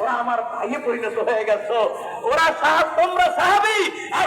ওরা আমার ভাইয়ে পরিণত হয়ে গেছো। ওরা সাহাব তোমরা সাহাবি আর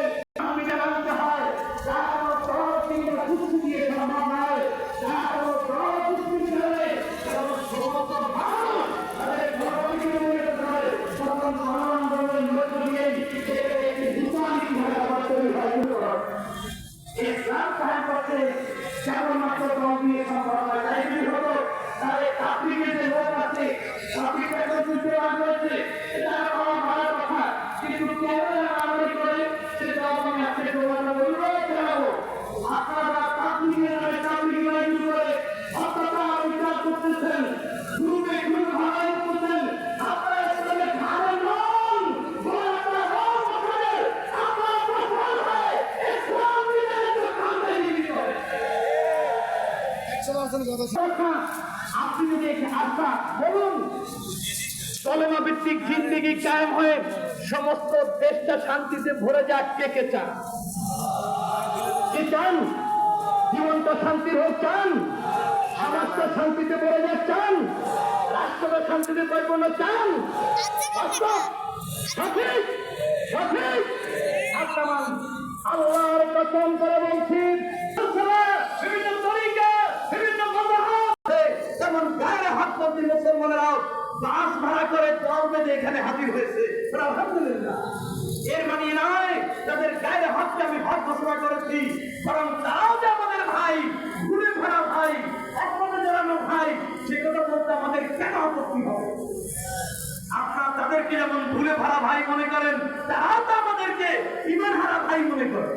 কেবলমাত্র দল দিয়ে সম্ভব আপনি যদি আস্থা বলুন কলেমা ভিত্তিক জিন্দিগি কায়েম হয়ে সমস্ত দেশটা শান্তিতে ভরে যাক কে কে চান? কি চান? জীবনটা শান্তির হোক চান সমাজটা শান্তিতে ভরে যাক চান রাষ্ট্রটা শান্তিতে পরিপূর্ণ চান। বাস্তব সঠিক সঠিক। আল্লাহর কসম করে বলছি বাস ভাড়া করে দল বেঁধে এখানে হাজির হয়েছে। আলহামদুলিল্লাহ। এর মানে নয় তাদের গায়ে আমি ঘোষণা করেছি যে আমাদের ভাই ঘুরে ফেরা ভাই, অপরাধে জড়ানো ভাই, সে কথা বলতে আমাদের কেন আপত্তি হবে? আপনারা তাদেরকে যেমন ভুলে ভাড়া ভাই মনে করেন, তারাও তো আমাদেরকে ইমান হারা ভাই মনে করে